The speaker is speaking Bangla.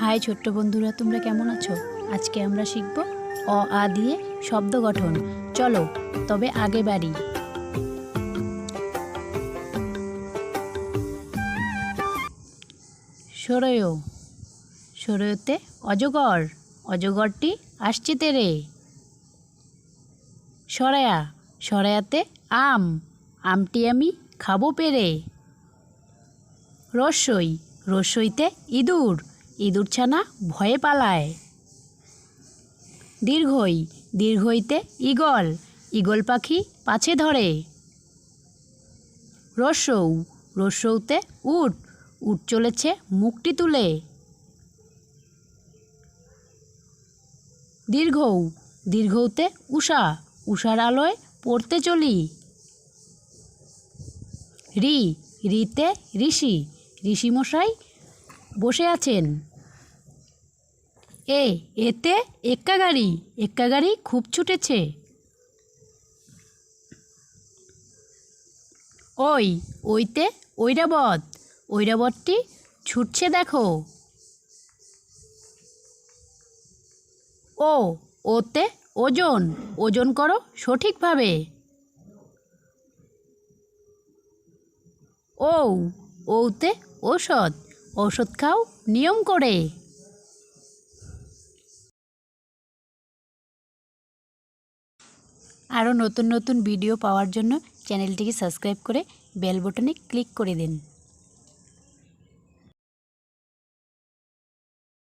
হাই ছোট্ট বন্ধুরা, তোমরা কেমন আছো? আজকে আমরা শিখব অ, আ দিয়ে শব্দ গঠন। চলো, তবে আগে বাড়ি। সরয়। সরয়তে অজগর। অজগরটি আসছে তেরে। সরায়া। সরায়াতে আম। আমটি আমি খাব পেরে। রসই। রসইতে ইঁদুর। ইঁদুর ছানা ভয়ে পালায়। দীর্ঘই, দীর্ঘইতে ঈগল ঈগল পাখি পাছে ধরে। রসৌ, রসৌতে উট উট চলেছে মুখটি তুলে। দীর্ঘৌ, দীর্ঘৌতে উষা উষার আলোয় পড়তে চলি। রি, রিতে ঋষি, ঋষিমশাই বসে আছেন। এ এতে এক্কা গাড়ি এক্কা গাড়ি খুব ছুটেছে। ওই, ওইতে ঐরাবত, ঐরাবতটি ছুটছে দেখো। ও, ওতে ওজন ওজন করো সঠিকভাবে। ও ওতে ঔষধ ঔষধ খাও নিয়ম করে। আরও নতুন নতুন ভিডিও পাওয়ার জন্য চ্যানেলটিকে সাবস্ক্রাইব করে বেল বটনে ক্লিক করে দিন।